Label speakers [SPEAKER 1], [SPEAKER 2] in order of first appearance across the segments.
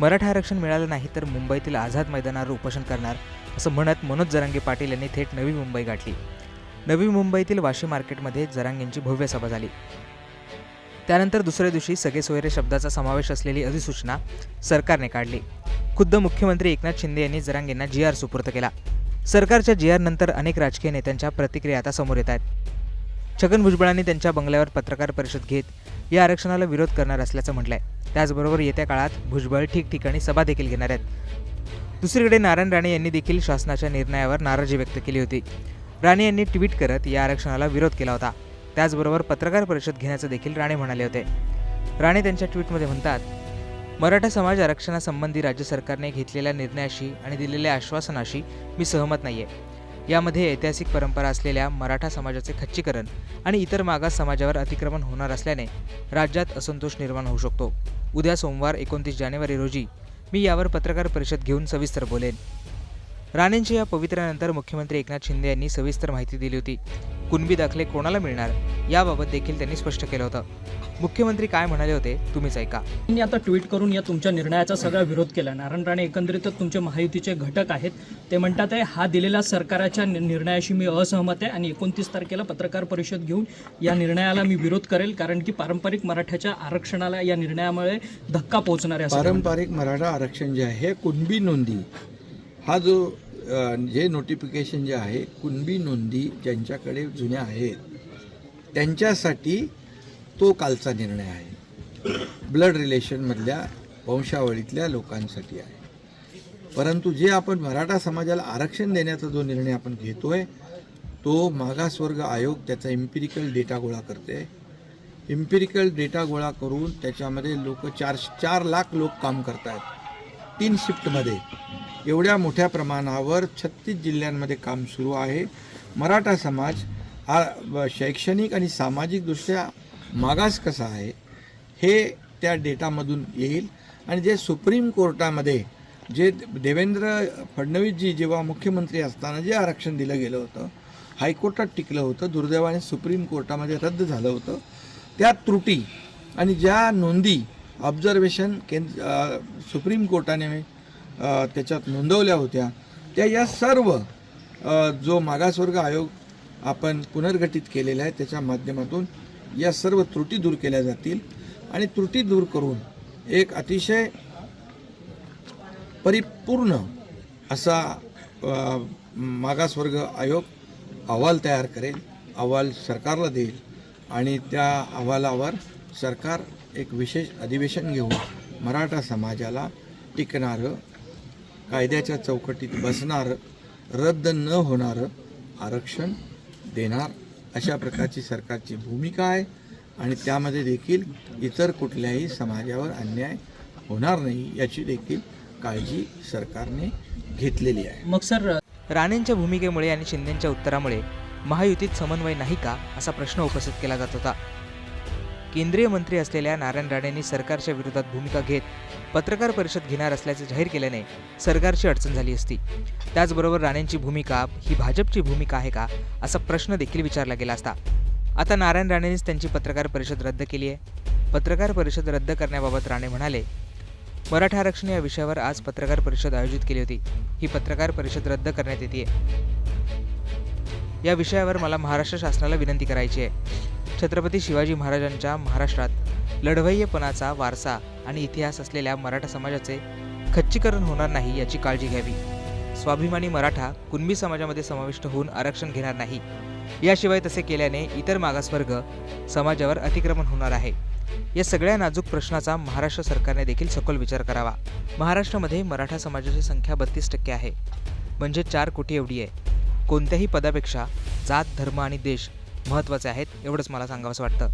[SPEAKER 1] मराठा आरक्षण मिळालं नाही तर मुंबईतील आझाद मैदानावर उपोषण करणार असं म्हणत मनोज जरांगे पाटील यांनी थेट नवी मुंबई गाठली. नवी मुंबईतील वाशी मार्केटमध्ये जरांगेंची भव्य सभा झाली. त्यानंतर दुसऱ्या दिवशी सगळे सोयरे शब्दाचा समावेश असलेली अधिसूचना सरकारने काढली. खुद्द मुख्यमंत्री एकनाथ शिंदे यांनी जरांगेंना जी आर सुपूर्द केला. सरकारच्या जी आर नंतर अनेक राजकीय नेत्यांच्या प्रतिक्रिया आता समोर येत आहेत. छगन भुजबळांनी त्यांच्या बंगल्यावर पत्रकार परिषद घेत या आरक्षणाला विरोध करणार असल्याचं म्हटलंय. त्याचबरोबर येत्या काळात भुजबळ ठिकठिकाणी सभा देखील घेणार आहेत. दुसरीकडे नारायण राणे यांनी देखील शासनाच्या निर्णयावर नाराजी व्यक्त केली होती. राणे यांनी ट्विट करत या आरक्षणाला विरोध केला होता. त्याचबरोबर पत्रकार परिषद घेण्याचं देखील राणे म्हणाले होते. राणे त्यांच्या ट्विटमध्ये म्हणतात मराठा समाज आरक्षणासंबंधी राज्य सरकारने घेतलेल्या निर्णयाशी आणि दिलेल्या आश्वासनाशी मी सहमत नाही आहे यामध्ये ऐतिहासिक परंपरा असलेल्या मराठा समाजाचे खच्चीकरण आणि इतर मागास समाजावर अतिक्रमण होणार असल्याने राज्यात असंतोष निर्माण होऊ शकतो. उद्या सोमवार एकोणतीस जानेवारी रोजी मी यावर पत्रकार परिषद घेऊन सविस्तर बोलेन. राणेंच्या या पवित्र्यानंतर मुख्यमंत्री एकनाथ शिंदे यांनी सविस्तर माहिती दिली होती. कुणबी दाखले कोणाला मिळणार? याबाबत देखील त्यांनी स्पष्ट केलं होतं. मुख्यमंत्री काय म्हणाले होते तुम्हीच ऐका.
[SPEAKER 2] त्यांनी आता ट्विट करून या तुमच्या निर्णयाचा सगळा विरोध केला. नारायण राणे एकंदरीतच तुमचे महायुतीचे घटक आहेत. ते म्हणतात आहे हा दिलेल्या सरकारच्या निर्णयाशी मी असहमत आहे आणि एकोणतीस तारखेला पत्रकार परिषद घेऊन या निर्णयाला मी विरोध करेल कारण की पारंपरिक मराठ्याच्या आरक्षणाला या निर्णयामुळे धक्का पोहोचणार आहे.
[SPEAKER 3] पारंपरिक मराठा आरक्षण जे आहे कुणबी नोंदी हा जो जे नोटिफिकेशन जे आहे कुणबी नोंदी ज्यांच्याकडे जुन्या आहेत त्यांच्यासाठी तो कालचा निर्णय आहे. ब्लड रिलेशनमधल्या वंशावळीतल्या लोकांसाठी आहे. परंतु जे आपण मराठा समाजाला आरक्षण देण्याचा जो निर्णय आपण घेतोय तो मागासवर्ग आयोग त्याचा इम्पिरिकल डेटा गोळा करते. इम्पिरिकल डेटा गोळा करून त्याच्यामध्ये लोक चार चार लाख लोक काम करत आहेत तीन शिफ्टमध्ये एवढ्या मोठ्या प्रमाणावर छत्तीस जिल्ह्यांमध्ये काम सुरू आहे. मराठा समाज हा शैक्षणिक आणि सामाजिकदृष्ट्या मागास कसा आहे हे त्या डेटामधून येईल. आणि जे सुप्रीम कोर्टामध्ये जे देवेंद्र फडणवीसजी जेव्हा मुख्यमंत्री असताना जे आरक्षण दिलं गेलं होतं हायकोर्टात टिकलं होतं दुर्दैवाने सुप्रीम कोर्टामध्ये रद्द झालं होतं. त्या त्रुटी आणि ज्या नोंदी ऑब्झर्वेशन केंद्र सुप्रीम कोर्टाने त्याच्यात नोंदवल्या होत्या. त्या या सर्व जो मागासवर्ग आयोग आपण पुनर्गठित केलेला आहे त्याच्या माध्यमातून या सर्व त्रुटी दूर केल्या जातील. आणि त्रुटी दूर करून एक अतिशय परिपूर्ण असा मागासवर्ग आयोग अहवाल तयार करेल अहवाल सरकारला देईल आणि त्या अहवालावर सरकार एक विशेष अधिवेशन घेऊन मराठा समाजाला टिकणारं कायद्याच्या चौकटीत बसणारं रद्द न होणारं आरक्षण देणार अशा प्रकारची सरकारची भूमिका आहे. आणि त्यामध्ये देखील इतर कुठल्याही समाजावर अन्याय होणार नाही याची देखील काळजी सरकारने घेतलेली आहे.
[SPEAKER 2] मग सर
[SPEAKER 1] राणेंच्या भूमिकेमुळे आणि शिंदेच्या उत्तरामुळे महायुतीत समन्वय नाही का असा प्रश्न उपस्थित केला जात होता. केंद्रीय मंत्री असलेल्या नारायण राणेंनी सरकारच्या विरोधात भूमिका घेत पत्रकार परिषद घेणार असल्याचे जाहीर केल्याने सरकारची अडचण झाली असती. त्याचबरोबर राणेंची भूमिका ही भाजपची भूमिका आहे का असा प्रश्न देखील विचारला गेला असता. आता नारायण राणेंनीच त्यांची पत्रकार परिषद रद्द केली आहे. पत्रकार परिषद रद्द करण्याबाबत राणे म्हणाले मराठा आरक्षण या विषयावर आज पत्रकार परिषद आयोजित केली होती. ही पत्रकार परिषद रद्द करण्यात येते या विषयावर मला महाराष्ट्र शासनाला विनंती करायची आहे. छत्रपती शिवाजी महाराजांच्या महाराष्ट्रात लढवय्येपणाचा वारसा आणि इतिहास असलेल्या मराठा समाजाचे खच्चीकरण होणार नाही याची काळजी घ्यावी. स्वाभिमानी मराठा कुणबी समाजामध्ये समाविष्ट होऊन आरक्षण घेणार नाही. याशिवाय तसे केल्याने इतर मागासवर्ग समाजावर अतिक्रमण होणार आहे. या सगळ्या नाजूक प्रश्नाचा महाराष्ट्र सरकारने देखील सखोल विचार करावा. महाराष्ट्रामध्ये मराठा समाजाची संख्या बत्तीस टक्के आहे. म्हणजे चार कोटी एवढी आहे. कोणत्याही पदापेक्षा जात धर्म आणि देश महत्त्वाचे आहेत एवढंच मला सांगावंसं वाटतं.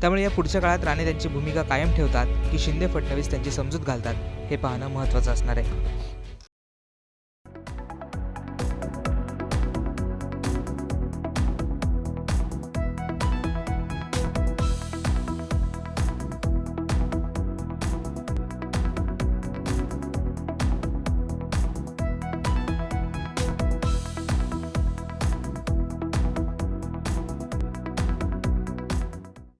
[SPEAKER 1] त्यामुळे या पुढच्या काळात राणे त्यांची भूमिका कायम ठेवतात की शिंदे फडणवीस त्यांची समजूत घालतात हे पाहणं महत्त्वाचं असणार आहे.